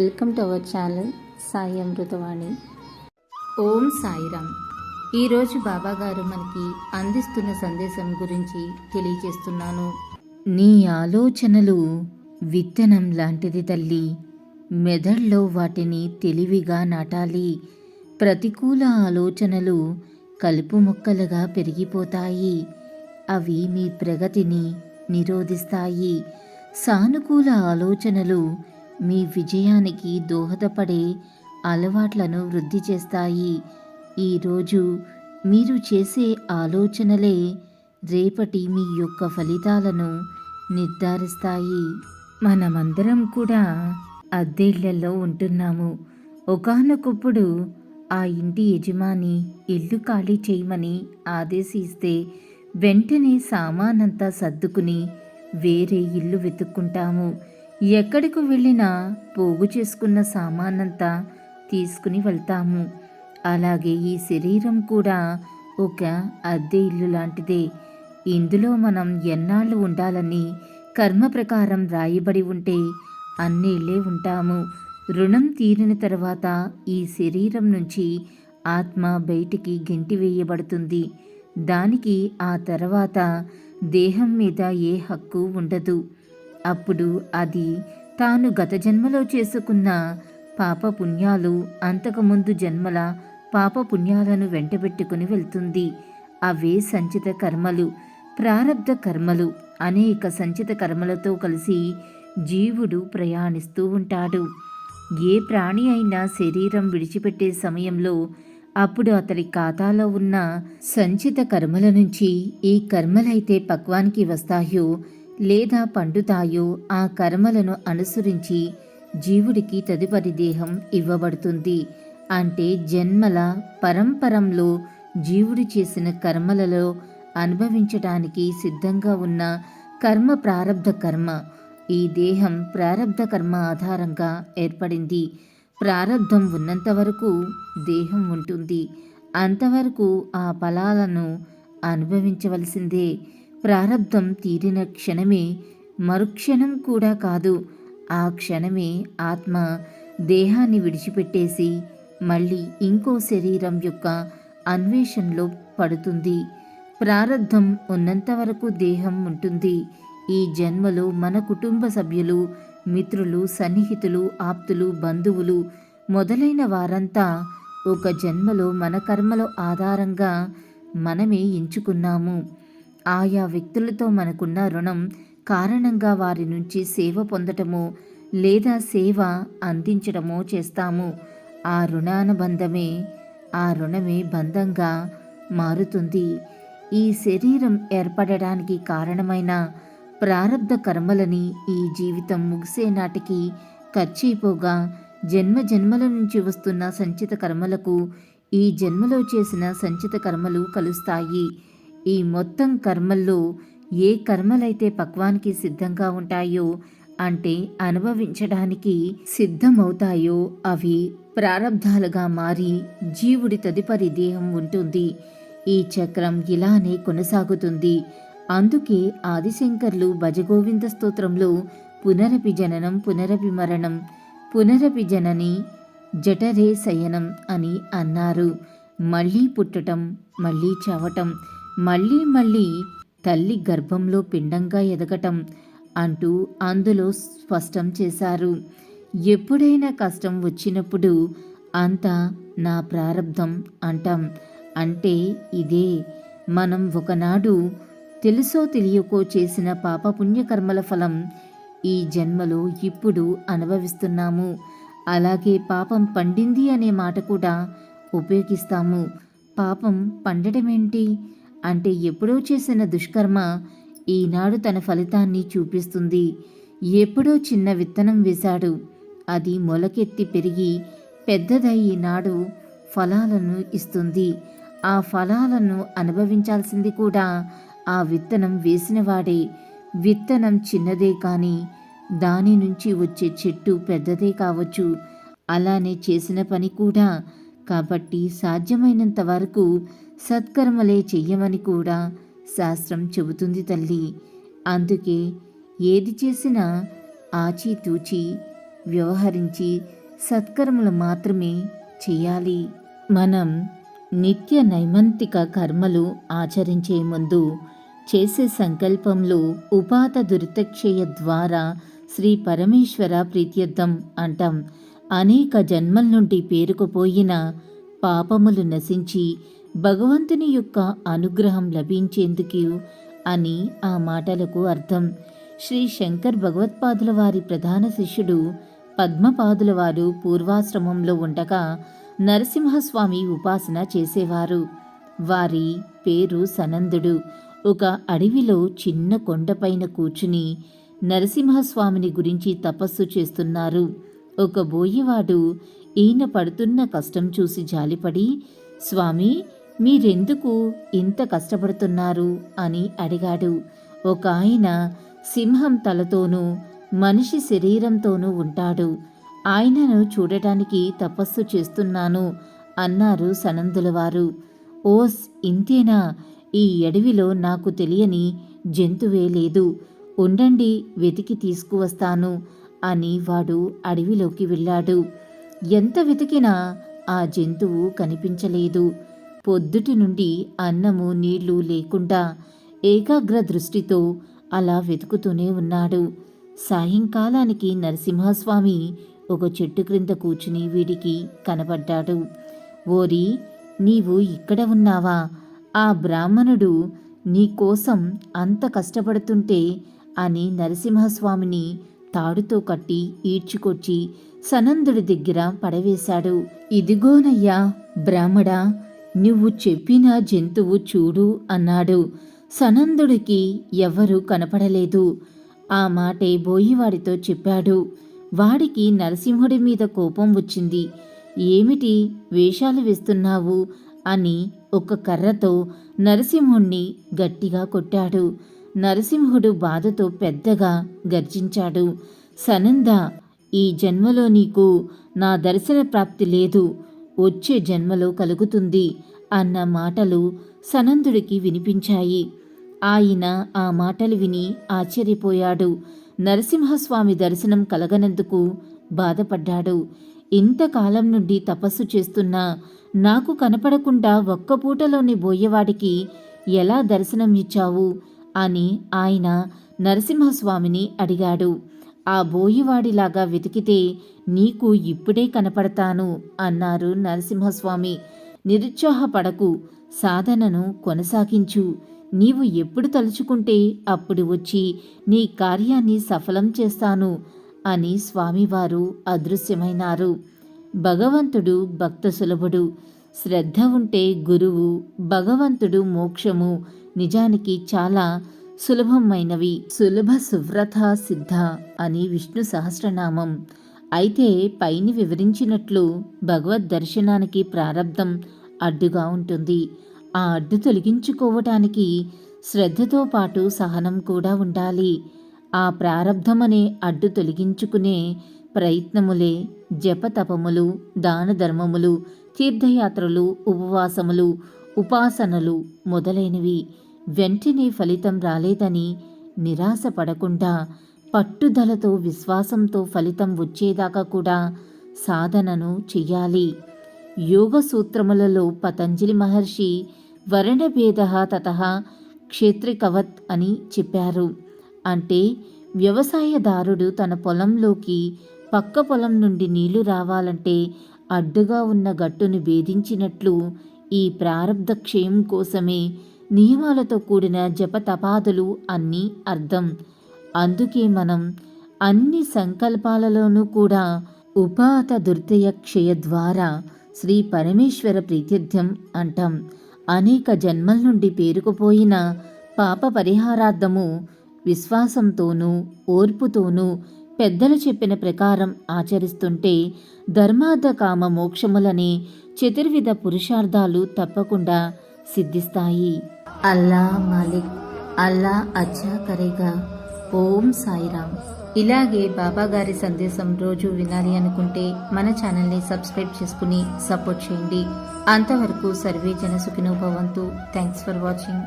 Welcome to our channel Sai Amritavani. Om Sairam. ఈరోజు బాబా గారు మనకి అందిస్తున్న సందేశం గురించి తెలియజేస్తున్నాను. నీ ఆలోచనలు విత్తనం లాంటిది తల్లి. మెదడులో వాటిని తెలివిగా నాటాలి. ప్రతికూల ఆలోచనలు కలుపు మొక్కలుగా పెరిగిపోతాయి. అవి మీ ప్రగతిని నిరోధిస్తాయి. సానుకూల ఆలోచనలు మీ విజయానికి దోహదపడే అలవాట్లను వృద్ధి చేస్తాయి. ఈరోజు మీరు చేసే ఆలోచనలే రేపటి మీ యొక్క ఫలితాలను నిర్ధారిస్తాయి. మనమందరం కూడా అద్దెళ్ళలో ఉంటున్నాము. ఒకానొకప్పుడు ఆ ఇంటి యజమాని ఇల్లు ఖాళీ చేయమని ఆదేశిస్తే వెంటనే సామానంతా సర్దుకుని వేరే ఇల్లు వెతుక్కుంటాము. ఎక్కడికి వెళ్ళినా పోగు చేసుకున్న సామానంతా తీసుకుని వెళ్తాము. అలాగే ఈ శరీరం కూడా ఒక అద్దె ఇల్లు లాంటిదే. ఇందులో మనం ఎన్నాళ్ళు ఉండాలని కర్మ ప్రకారం రాయబడి ఉంటే అన్నేళ్ళే ఉంటాము. రుణం తీరిన తర్వాత ఈ శరీరం నుంచి ఆత్మ బయటికి గెంటివేయబడుతుంది దానికి ఆ తర్వాత దేహం మీద ఏ హక్కు ఉండదు. అప్పుడు అది తాను గత జన్మలో చేసుకున్న పాప పుణ్యాలు అంతకుముందు జన్మల పాప పుణ్యాలను వెంటబెట్టుకుని వెళ్తుంది. అవే సంచిత కర్మలు ప్రారబ్ధ కర్మలు. అనేక సంచిత కర్మలతో కలిసి జీవుడు ప్రయాణిస్తూ ఉంటాడు. ఏ ప్రాణి అయినా శరీరం విడిచిపెట్టే సమయంలో అప్పుడు అతడి ఖాతాలో ఉన్న సంచిత కర్మల నుంచి ఈ కర్మలైతే పక్వానికి వస్తాయో లేదా పండుతాయో ఆ కర్మలను అనుసరించి జీవుడికి తదుపరి దేహం ఇవ్వబడుతుంది. అంటే జన్మల పరంపరంలో జీవుడు చేసిన కర్మలలో అనుభవించటానికి సిద్ధంగా ఉన్న కర్మ ప్రారబ్ధ కర్మ. ఈ దేహం ప్రారబ్ధ కర్మ ఆధారంగా ఏర్పడింది. ప్రారబ్ధం ఉన్నంత వరకు దేహం ఉంటుంది. అంతవరకు ఆ ఫలాలను అనుభవించవలసిందే. ప్రారబ్ధం తీరిన క్షణమే మరుక్షణం కూడా కాదు. ఆ క్షణమే ఆత్మ దేహాన్ని విడిచిపెట్టేసి మళ్ళీ ఇంకో శరీరం యొక్క అన్వేషణలో పడుతుంది. ప్రారబ్ధం ఉన్నంత వరకు దేహం ఉంటుంది. ఈ జన్మలో మన కుటుంబ సభ్యులు మిత్రులు సన్నిహితులు ఆప్తులు బంధువులు మొదలైన వారంతా ఒక జన్మలో మన కర్మల ఆధారంగా మనమే ఎంచుకున్నాము. ఆయా వ్యక్తులతో మనకున్న రుణం కారణంగా వారి నుంచి సేవ పొందటమో లేదా సేవ అందించడమో చేస్తాము. ఆ రుణానుబంధమే ఆ రుణమే బంధంగా మారుతుంది. ఈ శరీరం ఏర్పడడానికి కారణమైన ప్రారబ్ధ కర్మలని ఈ జీవితం ముగిసే నాటికి ఖర్చయిపోగా జన్మ జన్మల నుంచి వస్తున్న సంచిత కర్మలకు ఈ జన్మలో చేసిన సంచిత కర్మలు కలుస్తాయి. ఈ మొత్తం కర్మల్లో ఏ కర్మలైతే పక్వానికి సిద్ధంగా ఉంటాయో అంటే అనుభవించడానికి సిద్ధమవుతాయో అవి ప్రారంధాలుగా మారి జీవుడి తదుపరి దేహం ఉంటుంది. ఈ చక్రం ఇలానే కొనసాగుతుంది. అందుకే ఆదిశంకర్లు భజగోవింద స్తోత్రంలో పునరపి జననం పునరపి మరణం పునరపి జనని జఠరే శయనం అని అన్నారు. మళ్ళీ పుట్టటం మళ్ళీ చావటం మళ్ళీ మళ్ళీ తల్లి గర్భంలో పిండంగా ఎదగటం అంటూ అందులో స్పష్టం చేశారు. ఎప్పుడైనా కష్టం వచ్చినప్పుడు అంతా నా ప్రారంధం అంటాం. అంటే ఇదే. మనం ఒకనాడు తెలుసో తెలియకో చేసిన పాప పుణ్యకర్మల ఫలం ఈ జన్మలో ఇప్పుడు అనుభవిస్తున్నాము. అలాగే పాపం పండింది అనే మాట కూడా ఉపయోగిస్తాము. పాపం పండటమేంటి అంటే ఎప్పుడో చేసిన దుష్కర్మ ఈనాడు తన ఫలితాన్ని చూపిస్తుంది. ఎప్పుడో చిన్న విత్తనం వేశాడు. అది మొలకెత్తి పెరిగి పెద్దదై ఈనాడు ఫలాలను ఇస్తుంది. ఆ ఫలాలను అనుభవించాల్సింది కూడా ఆ విత్తనం వేసినవాడే. విత్తనం చిన్నదే కానీ దాని నుంచి వచ్చే చెట్టు పెద్దదే కావచ్చు. అలానే చేసిన పని కూడా కాబట్టి సాధ్యమైనంత వరకు సత్కర్మలే చెయ్యమని కూడా శాస్త్రం చెబుతుంది తల్లి. అందుకే ఏది చేసినా ఆచితూచి వ్యవహరించి సత్కర్మలు మాత్రమే చేయాలి. మనం నిత్య నైమంతిక కర్మలు ఆచరించే ముందు చేసే సంకల్పంలో ఉపాత దురితక్షయ ద్వారా శ్రీ పరమేశ్వర ప్రీత్యర్థం అంటాం. అనేక జన్మల నుండి పేరుకుపోయిన పాపములు నశించి భగవంతుని యొక్క అనుగ్రహం లభించేందుకు అని ఆ మాటలకు అర్థం. శ్రీ శంకర్ భగవత్పాదుల వారి ప్రధాన శిష్యుడు పద్మపాదుల వారు పూర్వాశ్రమంలో ఉండగా నరసింహస్వామి ఉపాసన చేసేవారు. వారి పేరు సనందుడు. ఒక అడవిలో చిన్న కొండపైన కూర్చుని నరసింహస్వామిని గురించి తపస్సు చేస్తున్నారు. ఒక బోయివాడు ఈయన పడుతున్న కష్టం చూసి జాలిపడి స్వామి మీరెందుకు ఇంత కష్టపడుతున్నారు? అని అడిగాడు. ఒక ఆయన సింహం తలతోనూ మనిషి శరీరంతోనూ ఉంటాడు. ఆయనను చూడటానికి తపస్సు చేస్తున్నాను అన్నారు సనందుల వారు ఓస్ ఇంతేనా? ఈ అడవిలో నాకు తెలియని జంతువే లేదు. ఉండండి వెతికి తీసుకువస్తాను అని వాడు అడవిలోకి వెళ్ళాడు. ఎంత వెతికినా ఆ జంతువు కనిపించలేదు. పొద్దుటి నుండి అన్నము నీళ్ళు లేకుండా ఏకాగ్ర దృష్టితో అలా వెతుకుతూనే ఉన్నాడు. సాయంకాలానికి నరసింహస్వామి ఒక చెట్టు క్రింద కూర్చుని వీడికి కనబడ్డాడు ఓరి నీవు ఇక్కడ ఉన్నావా? ఆ బ్రాహ్మణుడు నీకోసం అంత కష్టపడుతుంటే అని నరసింహస్వామిని తాడుతో కట్టి ఈడ్చుకొచ్చి సనందుడి దగ్గర పడవేశాడు. ఇదిగోనయ్యా బ్రాహ్మడా నువ్వు చెప్పిన జంతువు చూడు అన్నాడు. సనందుడికి ఎవ్వరూ కనపడలేదు. ఆ మాటే బోయివాడితో చెప్పాడు. వాడికి నరసింహుడి మీద కోపం వచ్చింది. ఏమిటి వేషాలు వేస్తున్నావు అని ఒక కర్రతో నరసింహుణ్ణి గట్టిగా కొట్టాడు. నరసింహుడు బాధతో పెద్దగా గర్జించాడు. సనంద ఈ జన్మలో నీకు నా దర్శన ప్రాప్తి లేదు. వచ్చే జన్మలో కలుగుతుంది అన్న మాటలు సనందుడికి వినిపించాయి. ఆయన ఆ మాటలు విని ఆశ్చర్యపోయాడు. నరసింహస్వామి దర్శనం కలగనందుకు బాధపడ్డాడు. ఇంతకాలం నుండి తపస్సు చేస్తున్నా నాకు కనపడకుండా ఒక్క పూటలోని బోయేవాడికి ఎలా దర్శనం ఇచ్చావు అని ఆయన నరసింహస్వామిని అడిగాడు. ఆ బోయివాడిలాగా వెతికితే నీకు ఇప్పుడే కనపడతాను అన్నారు నరసింహస్వామి. నిరుత్సాహపడకు సాధనను కొనసాగించు. నీవు ఎప్పుడు తలుచుకుంటే అప్పుడు వచ్చి నీ కార్యాన్ని సఫలం చేస్తాను అని స్వామివారు అదృశ్యమైనారు. భగవంతుడు భక్త సులభుడు శ్రద్ధ ఉంటే గురువు భగవంతుడు మోక్షము నిజానికి చాలా సులభమైనవి. సులభ సువ్రత సిద్ధ అని విష్ణు సహస్రనామం. అయితే పైని వివరించినట్లు భగవద్ దర్శనానికి ప్రారంధం అడ్డుగా ఉంటుంది. ఆ అడ్డు తొలగించుకోవటానికి శ్రద్ధతో పాటు సహనం కూడా ఉండాలి. ఆ ప్రారంధమనే అడ్డు తొలగించుకునే ప్రయత్నములే జపతపములు దాన ధర్మములు తీర్థయాత్రలు ఉపవాసములు ఉపాసనలు మొదలైనవి. వెంటనే ఫలితం రాలేదని నిరాశపడకుండా పట్టుదలతో విశ్వాసంతో ఫలితం వచ్చేదాకా కూడా సాధనను చెయ్యాలి. యోగ సూత్రములలో పతంజలి మహర్షి వర్ణభేద తత క్షేత్రికవత్ అని చెప్పారు. అంటే వ్యవసాయదారుడు తన పొలంలోకి పక్క పొలం నుండి నీళ్ళు రావాలంటే అడ్డుగా ఉన్న గట్టును భేదించినట్లు ఈ ప్రారంధ క్షయం కోసమే నియమాలతో కూడిన జపతపాదులు అన్నీ అర్థం. అందుకే మనం అన్ని సంకల్పాలలోనూ కూడా ఉపాత దుర్దయ క్షయ ద్వారా శ్రీ పరమేశ్వర ప్రీతిథ్యం అంటాం. అనేక జన్మల నుండి పేరుకుపోయిన పాప పరిహారార్థము విశ్వాసంతోనూ ఓర్పుతోనూ పెద్దలు చెప్పిన ప్రకారం ఆచరిస్తుంటే ధర్మార్థ కామ మోక్షములనే చతుర్విధ పురుషార్థాలు తప్పకుండా సిద్ధిస్తాయి. అల్లా మాలిక్ అల్లా అచ్చా కరేగా. ఓం సాయిరామ్. ఇలాగే బాబా గారి సందేశం రోజు వినాలి అనుకుంటే మన ఛానల్ని సబ్స్క్రైబ్ చేసుకుని సపోర్ట్ చేయండి. అంతవరకు సర్వే జన సుఖినోభవంతు థ్యాంక్స్ ఫర్ వాచింగ్.